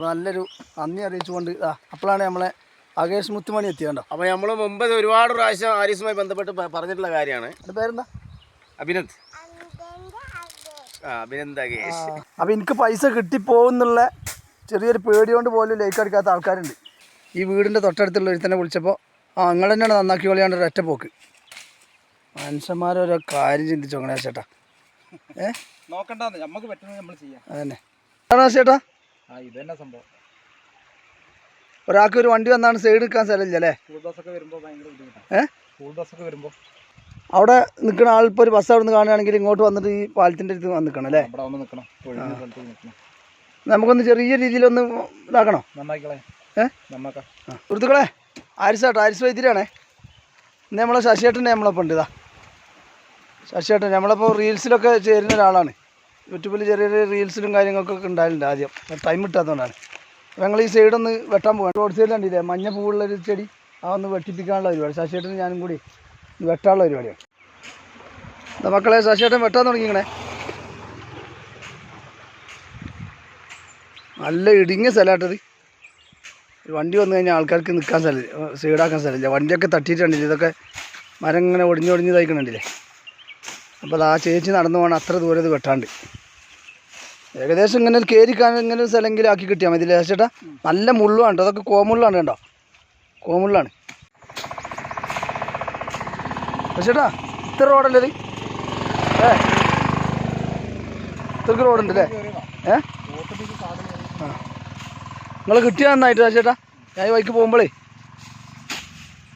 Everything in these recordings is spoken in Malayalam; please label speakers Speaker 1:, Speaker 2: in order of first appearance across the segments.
Speaker 1: നല്ലൊരു നന്ദി അറിയിച്ചുകൊണ്ട് ആ അപ്പോഴാണ് നമ്മളെ അകേഷ് മുത്തുമണി എത്തിയണ്ടോ
Speaker 2: അപ്പോൾ നമ്മൾ മുമ്പ് ഒരുപാട് പ്രാവശ്യം ആരീസുമായി ബന്ധപ്പെട്ട് പറഞ്ഞിട്ടുള്ള കാര്യമാണ്.
Speaker 1: എന്റെ പേരെന്താ?
Speaker 2: അഭിനന്ദ്. അഭിനന്ദ് അകേഷ്
Speaker 1: അപ്പോൾ എനിക്ക് പൈസ കിട്ടിപ്പോകുന്നുള്ള ചെറിയൊരു പേടി കൊണ്ട് പോലും ലൈക്ക് അടിക്കാത്ത ആൾക്കാരുണ്ട്. ഈ വീടിന്റെ തൊട്ടടുത്തുള്ള ഒരു തന്നെ വിളിച്ചപ്പോൾ ആ നിങ്ങൾ തന്നെയാണ് നന്നാക്കി കളിയാണ്ട് ഒരൊറ്റ ഒറ്റ പോക്ക്. മനുഷ്യന്മാരോരോ കാര്യം ചിന്തിച്ചു അങ്ങനെ ചേട്ടാ ഏ?
Speaker 3: നോക്കണ്ടെന്ന് നമുക്ക് പറ്റുന്നത് നമ്മൾ ചെയ്യാം.
Speaker 1: അതന്നെ. ചേട്ടാ
Speaker 3: ആ ഇത് തന്നെ സംഭവം.
Speaker 1: ഒരാൾക്ക് ഒരു വണ്ടി വന്നാണ് സൈഡ് നിൽക്കാൻ സ്ഥലമില്ല അല്ലേ?
Speaker 3: സ്കൂൾ ബസ്സൊക്കെ വരുമ്പോൾ ഭയങ്കര ബുദ്ധിമുട്ടാണ്
Speaker 1: ഏ?
Speaker 3: സ്കൂൾ ബസ്സൊക്കെ വരുമ്പോൾ
Speaker 1: അവിടെ നിൽക്കുന്ന ആൾ ഇപ്പോൾ ഒരു ബസ് അവിടെ നിന്ന് കാണുകയാണെങ്കിൽ ഇങ്ങോട്ട് വന്നിട്ട് ഈ പാലത്തിന്റെ അടുത്ത് വന്ന് നിൽക്കണം അല്ലേ?
Speaker 3: അവിടെ വന്ന് നിൽക്കണം. ഒഴിഞ്ഞ സ്ഥലത്ത് നിൽക്കണം.
Speaker 1: നമുക്കൊന്ന് ചെറിയ രീതിയിൽ ഒന്ന് ഇതാക്കണോ.
Speaker 3: നന്നായിക്കളെ.
Speaker 1: ഏ?
Speaker 3: നന്നാക്കാം.
Speaker 1: ആ. സുഹൃത്തുക്കളെ ആരിസാട്ടോ ആരിസ് വൈദ്യരാണേ. ഇന്ന് നമ്മളെ ശശിയേട്ടന്റെ നമ്മളൊപ്പം ഉണ്ട് ഇതാ. ശശിയേട്ടൻ നമ്മളിപ്പോൾ റീൽസിലൊക്കെ ചേരുന്ന ഒരാളാണ്. യൂട്യൂബിൽ ചെറിയ ചെറിയ റീൽസിലും കാര്യങ്ങൾക്കൊക്കെ ഉണ്ടായിട്ടുണ്ട് ആദ്യം. ടൈം കിട്ടാത്തതുകൊണ്ടാണ്. അപ്പോൾ ഞങ്ങൾ ഈ സൈഡൊന്ന് വെട്ടാൻ പോകാം റോഡ് സൈഡിൽ കണ്ടില്ലേ? മഞ്ഞ പൂവുള്ളൊരു ചെടി ആ ഒന്ന് വെട്ടിപ്പിക്കാനുള്ള പരിപാടി. ശശിയേട്ടന് ഞാനും കൂടി വെട്ടാനുള്ള പരിപാടിയാണ്. എന്താ മക്കളെ ശശിയേട്ടൻ വെട്ടാൻ തുടങ്ങിക്കണേ നല്ല ഇടുങ്ങിയ സ്ഥലമാട്ടത് വണ്ടി വന്നു കഴിഞ്ഞാൽ ആൾക്കാർക്ക് നിൽക്കാൻ സ്ഥലമില്ല. സൈഡാക്കാൻ സ്ഥലമില്ല. വണ്ടിയൊക്കെ തട്ടിയിട്ടുണ്ടല്ലേ ഇതൊക്കെ മരം ഇങ്ങനെ ഒടിഞ്ഞൊടിഞ്ഞ് തയ്ക്കണുണ്ടല്ലേ അപ്പോൾ ആ ചേച്ചി നടന്നു പോകണം അത്ര ദൂരം ഇത് വെട്ടാണ്ട്. ഏകദേശം ഇങ്ങനെ കയറിക്കാൻ ഇങ്ങനെ ഒരു സ്ഥലമെങ്കിലും ആക്കി കിട്ടിയാൽ മതി ചേട്ടാ? നല്ല മുള്ളുമാണ് കേട്ടോ. അതൊക്കെ കോമുള്ളാണ് കേട്ടോ. കോമുള്ളാണ് ചേട്ടാ ഇത്ര റോഡല്ലേ ഏ? ഇത്രക്ക് റോഡുണ്ട് അല്ലേ? ഏ? നിങ്ങൾ കിട്ടിയ നന്നായിട്ട് ചേട്ടാ. ഞാൻ ഈ വൈക്ക് പോകുമ്പോഴേ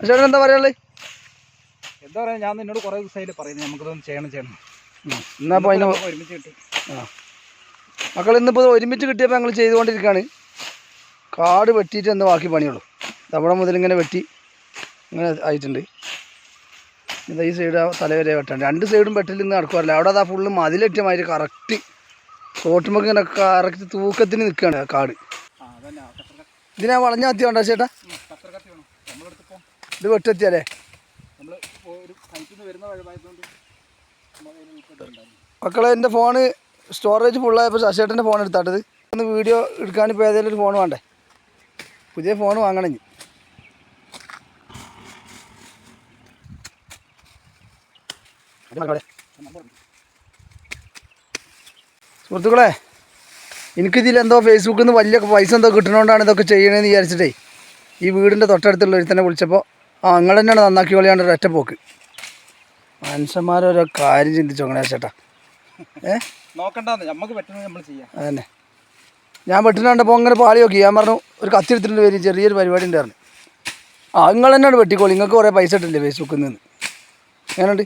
Speaker 1: ചേട്ടൻ എന്താ പറയാനുള്ളത്
Speaker 3: എന്താ പറയുക ഞാൻ നിന്നോട് കുറേ ദിവസമായിട്ട് പറയുന്നത് നമുക്കിതൊന്ന് ചെയ്യണം ചെയ്യണം.
Speaker 1: എന്നാ അപ്പോൾ അതിന്
Speaker 3: നമുക്ക് ഒരുമിച്ച് കിട്ടും.
Speaker 1: ആ. മക്കൾ ഇന്നിപ്പോൾ ഒരുമിച്ച് കിട്ടിയപ്പോൾ ഞങ്ങൾ ചെയ്തുകൊണ്ടിരിക്കുകയാണ് കാട് വെട്ടിയിട്ട് എന്താ ബാക്കി പണിയുള്ളൂ. തവണ മുതൽ ഇങ്ങനെ വെട്ടി ഇങ്ങനെ ആയിട്ടുണ്ട്. ഇതാ ഈ സൈഡ് തലവരെ വെട്ടാണ്ട് രണ്ട് സൈഡും വെട്ടിൽ നിന്ന് നടക്കുമല്ല അവിടെ അതാ ഫുള്ള് മതിലെറ്റിയ മാതിരി കറക്റ്റ് തോട്ടുമ്പോൾ ഇങ്ങനെ കറക്റ്റ് തൂക്കത്തിന് നിൽക്കുകയാണ് ആ കാട്. ഇതിനാ വളഞ്ഞ കത്തി വേണ്ട ചേട്ടാ? ഇത്
Speaker 3: ഉൾപ്പെട്ടിട്ടുണ്ടായിരുന്നു
Speaker 1: മക്കളെ എന്റെ ഫോണ് സ്റ്റോറേജ് ഫുള്ളായപ്പോൾ ശശിയേട്ടന്റെ ഫോൺ എടുത്താട്ടത് ഒന്ന് വീഡിയോ എടുക്കാൻ ഇപ്പോൾ ഏതെങ്കിലും ഒരു ഫോൺ വേണ്ടേ? പുതിയ ഫോൺ വാങ്ങണം ഇനി. സുഹൃത്തുക്കളെ എനിക്കിതിൽ എന്തോ ഫേസ്ബുക്കിൽ നിന്ന് വലിയ പൈസ എന്തോ കിട്ടണോണ്ടാണ് ഇതൊക്കെ ചെയ്യണമെന്ന് വിചാരിച്ചിട്ടേ ഈ വീടിന്റെ തൊട്ടടുത്തുള്ള ഒരു തന്നെ വിളിച്ചപ്പോൾ ആ നിങ്ങൾ തന്നെയാണ് നന്നാക്കി കളിയാണ്ട് ഒരു ഒറ്റ പോക്ക്. മനുഷ്യന്മാരോരോ കാര്യം ചിന്തിച്ചു അങ്ങനെ ചേട്ടാ
Speaker 3: നോക്കണ്ടെന്ന് നമുക്ക് പറ്റുന്നത് നമ്മൾ ചെയ്യാം.
Speaker 1: അതന്നെ. ഞാൻ വെട്ടിന് കണ്ടപ്പോൾ അങ്ങനെ പാളി നോക്കി. ഞാൻ പറഞ്ഞു ഒരു കത്തിരുത്തിന്റെ പേര് വരും ചെറിയൊരു പരിപാടി ഉണ്ടായിരുന്നു ആ നിങ്ങൾ തന്നെയാണ് വെട്ടിക്കോളി. നിങ്ങൾക്ക് കുറേ പൈസ ഇട്ടില്ലേ ഫേസ്ബുക്കിൽ നിന്ന് എങ്ങനെയുണ്ട്?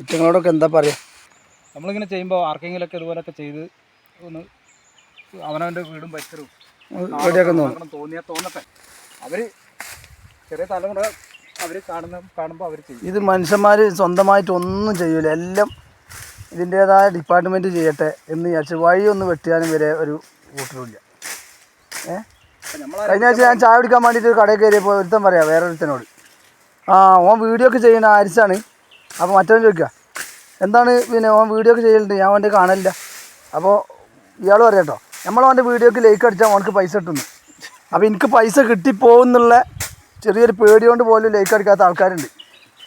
Speaker 1: ഇറ്റങ്ങളോടൊക്കെ എന്താ പറയുക
Speaker 3: നമ്മളിങ്ങനെ ചെയ്യുമ്പോൾ ആർക്കെങ്കിലൊക്കെ ഇതുപോലൊക്കെ ചെയ്ത് ഒന്ന് അവനവന്റെ വീടും പരിസരവും
Speaker 1: റെഡിയാക്കാൻ
Speaker 3: തോന്നിയാൽ തോന്നട്ടെ. അവർ ചെറിയ തലമുറ അവർ കാണുന്ന കാണുമ്പോൾ അവർ ചെയ്യും.
Speaker 1: ഇത് മനുഷ്യന്മാർ സ്വന്തമായിട്ട് ഒന്നും ചെയ്യൂല. എല്ലാം ഇതിന്റെതായ ഡിപ്പാർട്ട്മെന്റ് ചെയ്യട്ടെ എന്ന് വിചാരിച്ച് വഴി ഒന്ന് വെട്ടിയാലും വരെ ഒരു കൂട്ടരുമില്ല. ഏ? കഴിഞ്ഞ ആഴ്ച ഞാൻ ചായ കുടിക്കാൻ വേണ്ടിയിട്ട് ഒരു കടയിൽ കയറിയപ്പോൾ ഒരുത്തൻ പറയാം വേറെ ഒരുത്തനോട് ആ ഓൻ വീഡിയോ ഒക്കെ ചെയ്യുന്ന ആരിസാണ് അപ്പോൾ മറ്റവൻ ചോദിക്കുക എന്താണ് പിന്നെ ഓൻ വീഡിയോ ഒക്കെ ചെയ്യലുണ്ട്? ഞാൻ അവന്റെ കാണലില്ല. അപ്പോൾ ഇയാൾ പറയാം കേട്ടോ നമ്മൾ അവന്റെ വീഡിയോക്ക് ലൈക്ക് അടിച്ചാൽ അവനക്ക് പൈസ കിട്ടുന്നു. അപ്പോൾ എനിക്ക് പൈസ കിട്ടിപ്പോകുന്നുള്ള ചെറിയൊരു പേടി കൊണ്ട് പോലും ലൈക്ക് അടിക്കാത്ത ആൾക്കാരുണ്ട്.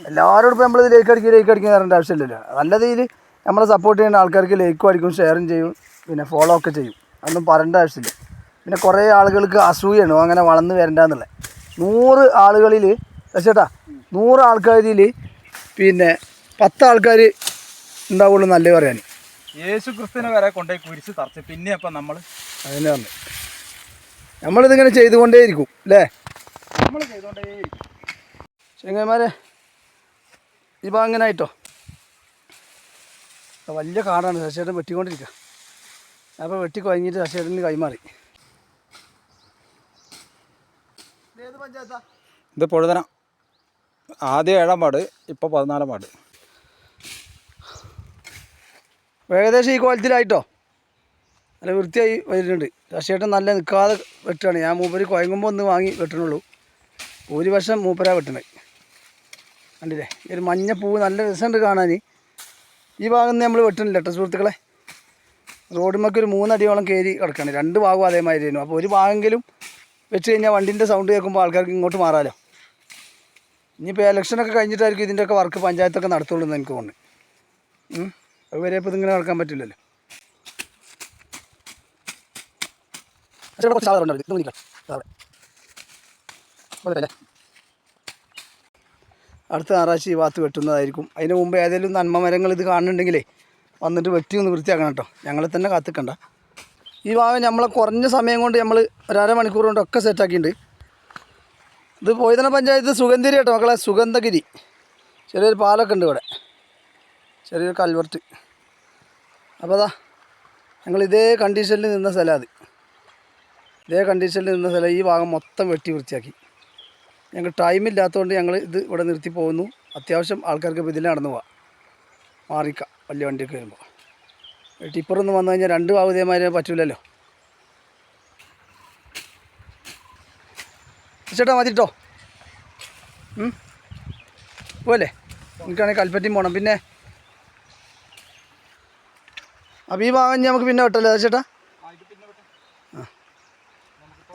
Speaker 1: എല്ലാവരോടും ഇപ്പോൾ നമ്മളിത് ലൈക്ക് അടിക്കുക ലൈക്ക് അടിക്കുക പറയേണ്ട ആവശ്യമില്ലല്ലോ. നല്ല രീതിയിൽ നമ്മളെ സപ്പോർട്ട് ചെയ്യുന്ന ആൾക്കാർക്ക് ലൈക്കും അടിക്കും ഷെയറും ചെയ്യും പിന്നെ ഫോളോ ഒക്കെ ചെയ്യും. അതൊന്നും പറയേണ്ട ആവശ്യമില്ല. പിന്നെ കുറേ ആളുകൾക്ക് അസൂയാണ് അങ്ങനെ വളർന്ന് വരണ്ടെന്നുള്ളത്. നൂറ് ആളുകളിൽ ചേട്ടാ നൂറ് ആൾക്കാരിൽ പിന്നെ പത്ത് ആൾക്കാർ ഉണ്ടാവുള്ളൂ നല്ല പറയാൻ
Speaker 3: യേശു ക്രിസ്തുവിനെ വരെ കൊണ്ടുപോയി കുരിശ് തറച്ച്. പിന്നെ അപ്പം നമ്മൾ
Speaker 1: അതിനെ പറഞ്ഞു നമ്മളിതിങ്ങനെ ചെയ്തുകൊണ്ടേയിരിക്കും അല്ലേ?
Speaker 3: നമ്മൾ ചെയ്തോണ്ടേ
Speaker 1: ചെങ്ങന്മാരെ ഈ ഭാഗം അങ്ങനെ ആയിട്ടോ? വലിയ കാടാണ്. ശശിയേട്ടൻ വെട്ടിക്കൊണ്ടിരിക്കുക അപ്പോൾ വെട്ടി കഴിഞ്ഞിട്ട് ശശിയേട്ടന് കൈമാറി.
Speaker 3: ഇത് പൊഴുതന. ആദ്യം ഏഴാം പാട് ഇപ്പോൾ പതിനാലാം പാട്
Speaker 1: ഏകദേശം ഈ കോലത്തിലായിട്ടോ? നല്ല വൃത്തിയായി വരുന്നുണ്ട് ശശിയേട്ടൻ നല്ല നിൽക്കാതെ വെട്ടുകയാണ്. ഞാൻ മൂപ്പര് കുഴങ്ങുമ്പോൾ ഒന്ന് വാങ്ങി വെട്ടണുള്ളൂ. ഭൂരിപക്ഷം മൂപ്പര വെട്ടണേ. കണ്ടില്ലേ? ഈ ഒരു മഞ്ഞ പൂവ് നല്ല രസമുണ്ട് കാണാൻ. ഈ ഭാഗം നമ്മൾ വെട്ടണില്ല കേട്ടോ സുഹൃത്തുക്കളെ. റോഡുമ്മക്ക് ഒരു മൂന്നടിയോളം കയറി കിടക്കണം. രണ്ട് ഭാഗവും അതേമാതിരി ആയിരുന്നു അപ്പോൾ ഒരു ഭാഗമെങ്കിലും വെച്ച് കഴിഞ്ഞാൽ വണ്ടിന്റെ സൗണ്ട് കേൾക്കുമ്പോൾ ആൾക്കാർക്ക് ഇങ്ങോട്ട് മാറാമല്ലോ ഇനിയിപ്പോൾ ഇലക്ഷനൊക്കെ കഴിഞ്ഞിട്ടായിരിക്കും ഇതിന്റെയൊക്കെ വർക്ക് പഞ്ചായത്തൊക്കെ നടത്തുള്ളൂ എന്ന് എനിക്ക് തോന്നുന്നു. അതുവരെ ഇപ്പോൾ ഇതിങ്ങനെ നടക്കാൻ പറ്റില്ലല്ലോ. കുറച്ച് സാധനം ഇത്. അടുത്ത ഞായറാഴ്ച ഈ ഭാഗത്ത് വെട്ടുന്നതായിരിക്കും. അതിന് മുമ്പ് ഏതെങ്കിലും നന്മ മരങ്ങൾ ഇത് കാണുന്നുണ്ടെങ്കിലേ വന്നിട്ട് വെട്ടി ഒന്ന് വൃത്തിയാക്കണം കേട്ടോ. ഞങ്ങളെ തന്നെ കാത്തിക്കണ്ട. ഈ ഭാഗം നമ്മളെ കുറഞ്ഞ സമയം കൊണ്ട് നമ്മൾ ഒരര മണിക്കൂർ കൊണ്ട് ഒക്കെ സെറ്റാക്കിയിട്ടുണ്ട് ഇത് പോയതന പഞ്ചായത്ത് സുഗന്ധിരി കേട്ടോ മക്കളെ സുഗന്ധഗിരി. ചെറിയൊരു പാലൊക്കെ ഉണ്ട് ഇവിടെ. ചെറിയൊരു കൽവർട്ട്. അപ്പോൾ അതാ ഞങ്ങൾ ഇതേ കണ്ടീഷനിൽ നിന്ന സ്ഥലം അത്. ഇതേ കണ്ടീഷനിൽ നിന്ന സ്ഥലം ഈ ഭാഗം മൊത്തം വെട്ടി വൃത്തിയാക്കി. ഞങ്ങൾക്ക് ടൈമില്ലാത്തതുകൊണ്ട് ഞങ്ങൾ ഇത് ഇവിടെ നിർത്തി പോകുന്നു. അത്യാവശ്യം ആൾക്കാർക്ക് ഇപ്പോൾ ഇതിൽ നടന്നു പോവാം. മാറിക്കാം വലിയ വണ്ടിയൊക്കെ വരുമ്പോൾ ടിപ്പറൊന്ന് വന്നു കഴിഞ്ഞാൽ രണ്ട് ഭാഗം പറ്റില്ലല്ലോ പറ്റൂലല്ലോ. ചേട്ടാ മതി കേട്ടോ പോലെ എനിക്കാണെങ്കിൽ കൽപ്പറ്റയും പോകണം പിന്നെ? അപ്പോൾ ഈ ഭാഗം നമുക്ക് പിന്നെ വെട്ടല്ലോ ചേട്ടാ?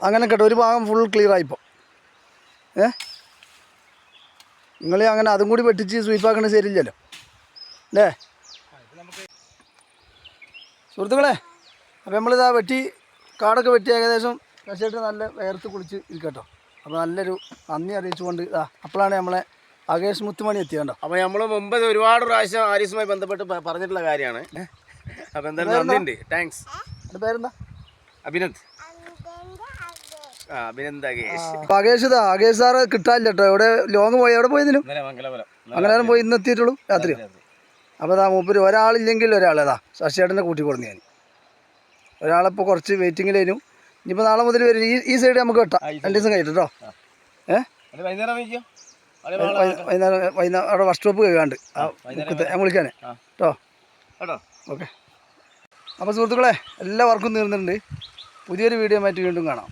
Speaker 1: അങ്ങനെ കേട്ടോ ഒരു ഭാഗം ഫുൾ ക്ലിയർ ആയിപ്പോൾ ഏ? നിങ്ങൾ അങ്ങനെ അതും കൂടി വെട്ടിച്ച് സ്വീപ്പാക്കണത് ശരിയില്ലല്ലോ. അല്ലേ? സുഹൃത്തുക്കളെ അപ്പോൾ നമ്മളിതാ വെട്ടി കാടൊക്കെ വെട്ടി ഏകദേശം കശയിട്ട് നല്ല വേർത്ത് കുളിച്ച് ഇരിക്കട്ടോ. അപ്പോൾ നല്ലൊരു നന്ദി അറിയിച്ചുകൊണ്ട് ഇതാ അപ്പോഴാണ് നമ്മളെ അകേഷ് മുത്തുമണി എത്തിയണ്ടോ
Speaker 2: അപ്പോൾ നമ്മൾ മുമ്പ് ഒരുപാട് പ്രാവശ്യം ആരീസുമായി ബന്ധപ്പെട്ട് പറഞ്ഞിട്ടുള്ള കാര്യമാണ്. അപ്പോൾ എന്തായാലും നന്ദിയുണ്ട്. താങ്ക്സ്
Speaker 1: പേരെന്താ?
Speaker 2: അഭിനന്ദ് ആ അഭിനന്ദ് അഗേഷ്
Speaker 1: അപ്പോൾ അകേഷ് ഇതാ അകേഷ് സാറ് കിട്ടാനില്ല കേട്ടോ എവിടെ ലോങ് പോയി എവിടെ
Speaker 2: മംഗലപുരം.
Speaker 1: അങ്ങനെ പോയി ഇന്ന് എത്തിയിട്ടുള്ളൂ രാത്രി അപ്പോൾ അതാ മൂപ്പര് ഒരാളില്ലെങ്കിൽ ഒരാളേതാ ശശിയേട്ടനെ കൂട്ടി കൊടുന്നു ഞാൻ. ഒരാളിപ്പോൾ കുറച്ച് വെയിറ്റിങ്ങിലേനു ഇനിയിപ്പോൾ നാളെ മുതൽ വരും. ഈ ഈ സൈഡ് നമുക്ക് വെട്ടാം. രണ്ട് ദിവസം കഴിഞ്ഞിട്ട് കേട്ടോ ഏഹ്
Speaker 2: അത് വൈകുന്നേരം
Speaker 1: വൈകുന്നേരം വൈകുന്നേരം അവിടെ ബസ് സ്റ്റോപ്പ് കഴിയാണ്ട് ആ ഞാൻ വിളിക്കാനേ. കേട്ടോ? ഓക്കെ. അപ്പോൾ സുഹൃത്തുക്കളെ എല്ലാ വർക്കും തീർന്നിട്ടുണ്ട്. പുതിയൊരു വീഡിയോ മാറ്റി വീണ്ടും കാണാം.